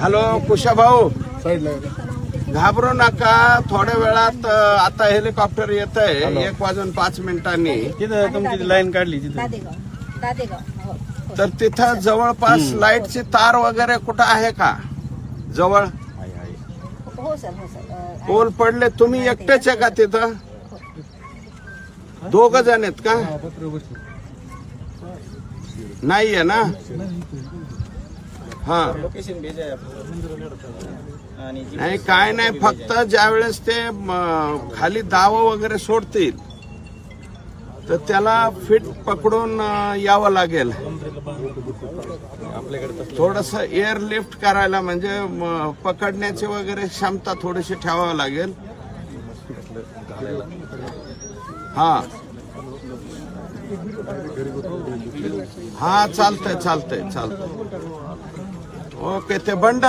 Hello कुशा भाऊ? घाबरू नका थोड्या वेळात आता हेलिकॉप्टर येत आहे एक वाजून पाच मिनिटांनी. तिथं तुमची लाईन काढली तिथं. हो हो. तर तिथं जवळपास लाईटची तार वगैरे कुठं आहे का? जवळ? हो सर हो सर. अ, पोल पडले तुम्ही एकटेच आहे का तिथं? दोघ जण आहेत का? नाहीये ना? हा. लोकेशन भेजा आहे आपलं. आणि जी- नाही काय नाही फक्त ज्या वेळेस ते म, खाली दाव वगैरे सोडतील तर त्याला फिट पकडून अ, यावं लागेल. थोडस एअर लिफ्ट करायला म्हणजे म, पकडण्याची वगैरे क्षमता थोडीशी ठेवावी लागेल. हा. हा चालतंय चालतंय चालतंय. ਉਹ ਕਿੱਥੇ ਬੰਡਾ